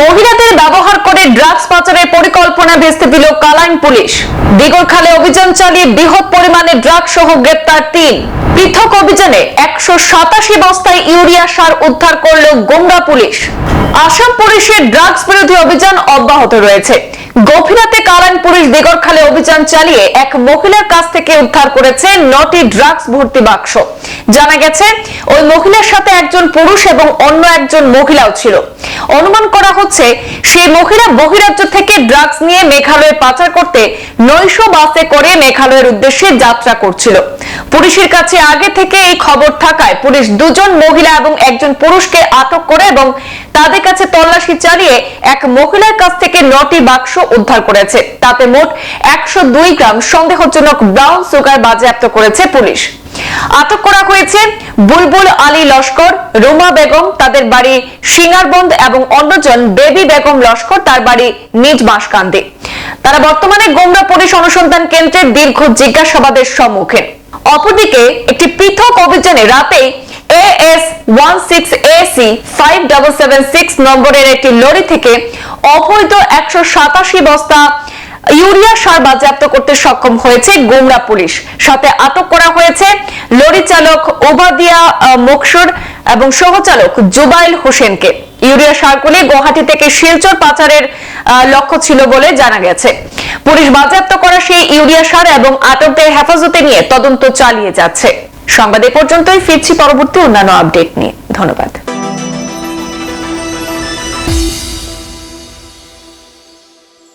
মহিলাদের ব্যবহার করে ড্রাগস পাচারের পরিকল্পনা ভেস্তে দিল কালাইন পুলিশ। দিগরখালে অভিযান চালিয়ে বৃহৎ পরিমাণে ড্রাগ সহ গ্রেপ্তার তিন। পৃথক অভিযানে একশো সাতাশি বস্তায় ইউরিয়া সার উদ্ধার করল গোমরা পুলিশ। আসাম পুলিশের ড্রাগস বিরোধী অভিযান অব্যাহত রয়েছে। গভীরাতে কালাইন পুলিশ দিগরখালে অভিযান চালিয়ে এক মহিলার কাছ থেকে উদ্ধার করেছে নটি ড্রাগস ভর্তি বাক্স। জানা গেছে, ওই মহিলার সাথে একজন পুরুষ এবং অন্য একজন মহিলাও ছিল। অনুমান করা হচ্ছে, সেই মহিলা বহিরাজ্য থেকে ড্রাগস নিয়ে মেঘালয়ে পাচার করতে নৈশ বাসে করে মেঘালয়ের উদ্দেশ্যে যাত্রা করছিল। পুলিশের কাছে আগে থেকে এই খবর থাকায় পুলিশ দুজন মহিলা এবং একজন পুরুষকে আটক করে এবং তাদের কাছে তল্লাশি চালিয়ে এক মহিলার কাছ থেকে নটি বাক্স উদ্ধার করেছে। তাতে মোট একশো দুই গ্রাম সন্দেহজনক ব্রাউন সুগার বাজেয়াপ্ত করেছে পুলিশ। আটক করা হয়েছে বুলবুল আলী লস্কর, রুমা বেগম, তাদের বাড়ি সিঙ্গারবন্দ এবং অন্যজন বেবি বেগম লস্কর, তার বাড়ি নিজ বাঁশকান্দি। তারা বর্তমানে গোমরা পুলিশ অনুসন্ধান কেন্দ্রের দীর্ঘ জিজ্ঞাসাবাদের সম্মুখীন। অপরদিকে একটি পৃথক অভিযানে রাতে AS one six AC five double seven six নম্বরের একটি লরি থেকে অবৈধ একশো সাতাশি বস্তা ইউরিয়া সার বাজেয়াপ্ত করতে সক্ষম হয়েছে গোমরা পুলিশ। সাথে আটক করা হয়েছে লরি চালক ওবাদিয়া মকসুর এবং সহচালক জুবাইল হোসেনকে। ইউরিয়া সারগুলি গুয়াহাটি থেকে শিলচর পাচারের লক্ষ্য ছিল বলে জানা গেছে। পুলিশ বাজেয়াপ্ত করা সেই ইউরিয়া সার এবং আটকদের হেফাজতে নিয়ে তদন্ত চালিয়ে যাচ্ছে। সংবাদ এ পর্যন্তই, ফিরছি পরবর্তী অন্যান্য আপডেট নিয়ে। ধন্যবাদ।